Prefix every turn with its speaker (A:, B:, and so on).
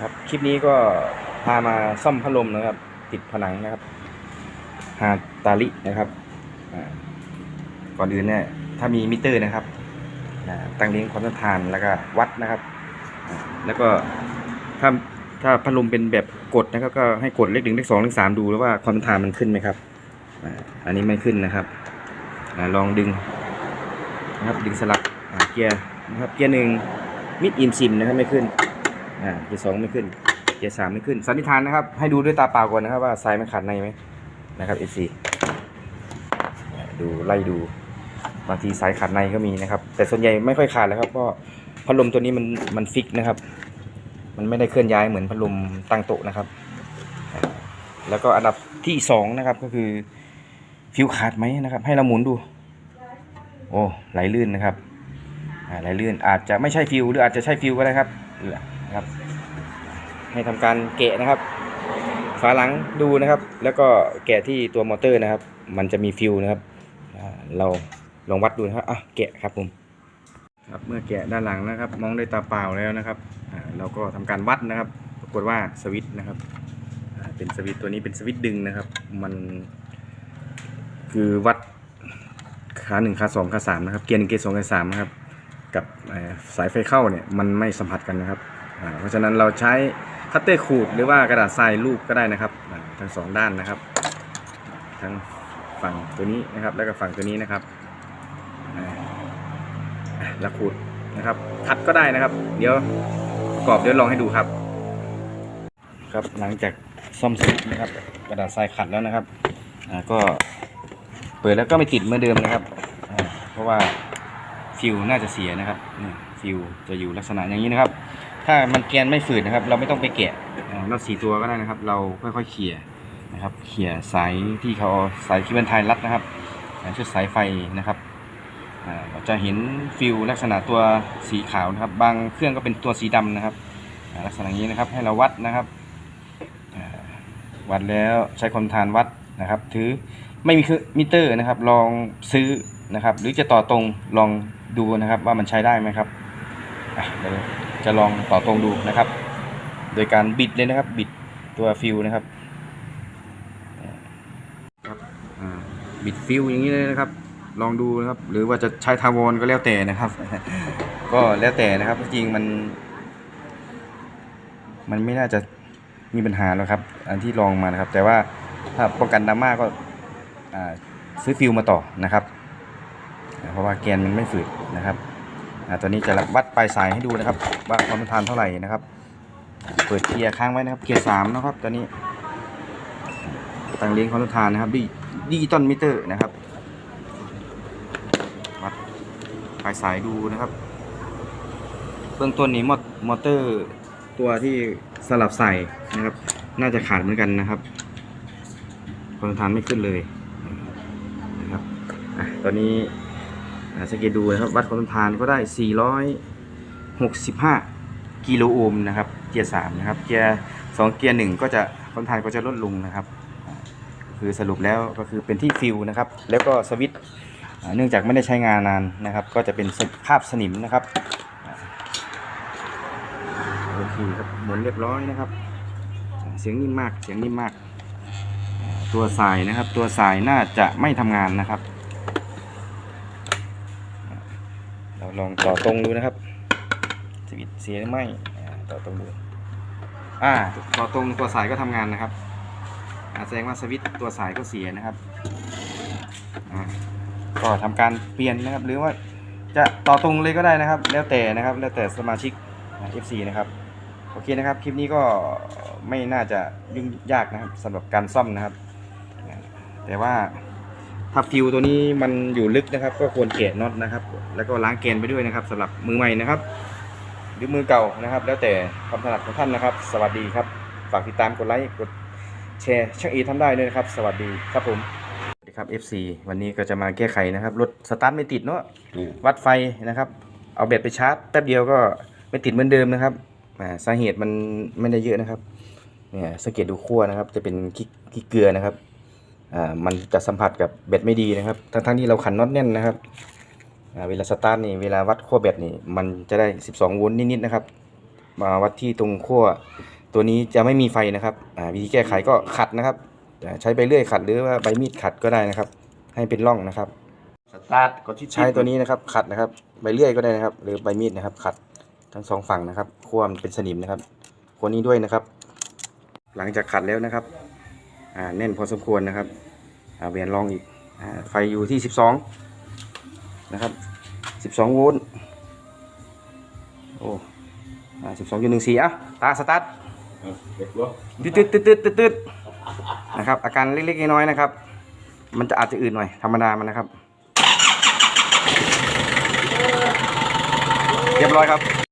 A: ครับ คลิปนี้ก็พามาซ่อมพัดลมนะครับ ติดผนังนะครับฮาตาลินะครับก่อนอื่นเนี่ย ถ้ามีมิเตอร์นะครับตั้งเลี้ยงความต้านทานแล้วก็วัดนะครับ แล้วก็ถ้าถ้าพัดลมเป็นแบบกดนะครับ ก็ให้กดเลขหนึ่งเลขสองเลขสามดูแล้วว่าความต้านทานมันขึ้นไหมครับอันนี้ไม่ขึ้นนะครับลองดึงนะครับดึงสลักเกียร์นะครับเกียร์หนึ่งมิดอินซิมนะครับไม่ขึ้น อ่าเกียร์สองไม่ขึ้น เกียร์สามไม่ขึ้น สันนิษฐานนะครับ ให้ดูด้วยตาเปล่าก่อนนะครับว่าสายมันขาดในไหมนะครับ FC ดูไล่ดูบางทีสายขาดในก็มีนะครับ แต่ส่วนใหญ่ไม่ค่อยขาดแล้วครับเพราะพัดลมตัวนี้มันมันฟิกนะครับ มันไม่ได้เคลื่อนย้ายเหมือนพัดลมตั้งโต๊ะนะครับ แล้วก็อันดับที่สองนะครับก็คือฟิวขาดไหมนะครับ ให้เราหมุนดู โอ้ไหลลื่นนะครับไหลลื่นอาจจะไม่ใช่ฟิวหรืออาจจะใช่ฟิวก็ได้ครับนะครับ ให้ทำการแกะนะครับ ฝาหลังดูนะครับ แล้วก็แกะที่ตัวมอเตอร์นะครับ มันจะมีฟิวนะครับเราลองวัดดูนะครับอะแกะครับผมครับเมื่อแกะด้านหลังนะครับ มองด้วยตาเปล่าแล้วนะครับเราก็ทำการวัดนะครับ ปรากฏว่าสวิตช์นะครับเป็นสวิตช์ตัวนี้เป็นสวิตช์ดึงนะครับ มัน คือวัดขาหนึ่งขาสองขาสามนะครับ เกียร์หนึ่งเกียร์สองเกียร์สามนะครับ กับสายไฟเข้าเนี่ยมันไม่สัมผัสกันนะครับเพราะฉะนั้นเราใช้ คัตเตอร์ขูดหรือว่ากระดาษทรายรูปก็ได้นะครับ ทั้งสองด้านนะครับ ทั้งฝั่งตัวนี้นะครับ แล้วก็ฝั่งตัวนี้นะครับแล้วขูดนะครับคัดก็ได้นะครับ เดี๋ยวประกอบเดี๋ยวลองให้ดูครับ ครับหลังจากซ่อมเสร็จนะครับ กระดาษทรายขัดแล้วนะครับก็เปิดแล้วก็ไม่ติดเหมือนเดิมนะครับ เพราะว่าฟิวน่าจะเสียนะครับฟิวจะอยู่ลักษณะอย่างนี้นะครับ ถ้ามันแกนไม่ฝืดนะครับ เราไม่ต้องไปแกะอ่าน็อตสีตัวก็ได้นะครับ เราค่อยๆเขี่ยนะครับ เขี่ยสายที่เขาสายคิบันไทยรัดนะครับชุดสายไฟนะครับอาเราจะเห็นฟิวลักษณะตัวสีขาวนะครับ บางเครื่องก็เป็นตัวสีดำนะครับลักษณะนี้นะครับให้เราวัดนะครับวัดแล้วใช้ความทานวัดนะครับ ถือไม่มีคือมิเตอร์นะครับ ลองซื้อนะครับ หรือจะต่อตรงลองดูนะครับว่ามันใช้ได้ไหมครับอะเดี๋ยว จะลองต่อตรงดูนะครับ โดยการบิดเลยนะครับ บิดตัวฟิวนะครับครับบิดฟิวอย่างนี้เลยนะครับ ลองดูนะครับ หรือว่าจะใช้ทาวรก็แล้วแต่นะครับ ก็แล้วแต่นะครับจริงมัน มันไม่น่าจะมีปัญหาหรอกครับ อันที่ลองมานะครับ แต่ว่าถ้าป้องกันดราม่าก็ซื้อฟิวมาต่อนะครับ เพราะว่าแกนมันไม่ฝืดนะครับ ตัวนี้จะวัดปลายสายให้ดูนะครับ ว่าความต้านทานเท่าไหร่นะครับ เปิดเกียร์ค้างไว้นะครับ เกียร์สามนะครับตัวนี้ตั้งเลี้ยงความต้านทานนะครับดิดิจิตอลมิเตอร์นะครับวัดปลายสายดูนะครับ เบื้องต้นนี้มอมอเตอร์ตัวที่สลับใส่นะครับ น่าจะขาดเหมือนกันนะครับความต้านทานไม่ขึ้นเลยนะครับอะตอนนี้ สังเกตดูนะครับวัดความต้านทานก็ได้ 465 กิโลโอห์มนะครับเกียร์สามนะครับเกียร์สองเกียร์หนึ่งก็จะความต้านทานก็จะลดลงนะครับ คือสรุปแล้วก็คือเป็นที่ฟิวนะครับ แล้วก็สวิตช์เนื่องจากไม่ได้ใช้งานนานนะครับ ก็จะเป็นภาพสนิมนะครับโอเคครับหมุนเรียบร้อยนะครับ เสียงนิ่มมากเสียงนิ่มมาก ตัวสายนะครับ ตัวสายน่าจะไม่ทำงานนะครับ เรา ลองต่อตรงดูนะครับสวิตเสียหรือไม่ต่อตรงดูอ่าต่อตรงตัวสายก็ทำงานนะครับแสดงว่าสวิตตัวสายก็เสียนะครับก็ทำการเปลี่ยนนะครับ หรือว่าจะต่อตรงเลยก็ได้นะครับ แล้วแต่นะครับ แล้วแต่สมาชิก FC นะครับโอเคนะครับ คลิปนี้ก็ไม่น่าจะยุ่งยากนะครับสำหรับการซ่อมนะครับ แต่ว่า ถ้าฟิวตัวนี้มันอยู่ลึกนะครับ ก็ควรแกะน็อตนะครับ แล้วก็ล้างแกนไปด้วยนะครับสำหรับมือใหม่นะครับ หรือมือเก่านะครับ แล้วแต่ความถนัดของท่านนะครับ สวัสดีครับ ฝากติดตามกดไลค์กดแชร์ช่างเอทำได้ด้วยนะครับ สวัสดีครับผมสวัสดีครับ FC วันนี้ก็จะมาแก้ไขนะครับรถสตาร์ทไม่ติดเนาะวัดไฟนะครับ เอาแบตไปชาร์จแป๊บเดียวก็ไม่ติดเหมือนเดิมนะครับสาเหตุมันไม่ได้เยอะนะครับเนี่ยสังเกตดูขั้วนะครับ จะเป็นขี้เกลือนะครับ อ่ามันจะสัมผัสกับแบตไม่ดีนะครับทั้งทั้งๆที่เราขันน็อตแน่นนะครับอ่าเวลาสตาร์ทนี่เวลาวัดขั้วแบตนี่มันจะได้ 12โวลต์นิดๆนะครับ มาวัดที่ตรงขั้วตัวนี้จะไม่มีไฟนะครับอ่าวิธีแก้ไขก็ขัดนะครับอ่าใช้ใบเลื่อยขัดหรือว่าใบมีดขัดก็ได้นะครับ ให้เป็นร่องนะครับ
B: สตาร์ทก็ที่
A: ใช้ตัวนี้นะครับขัดนะครับใบเลื่อยก็ได้นะครับ หรือใบมีดนะครับ ขัดทั้งสองฝั่งนะครับขั้วมันเป็นสนิมนะครับคนนี้ด้วยนะครับ หลังจากขัดแล้วนะครับ อ่าแน่นพอสมควรนะครับอ่าเวียนลองอีกอ่าไฟอยู่ที่ 12 นะครับ 12 โวลต์โอ้อ่า12.14อะตาสตาร์ท
B: เด็กวะ
A: ตืดตืดตืดตืดตืดตืดนะครับอาการเล็กๆน้อยๆนะครับ มันจะอาจจะอื่นหน่อยธรรมดามันนะครับ เรียบร้อยครับ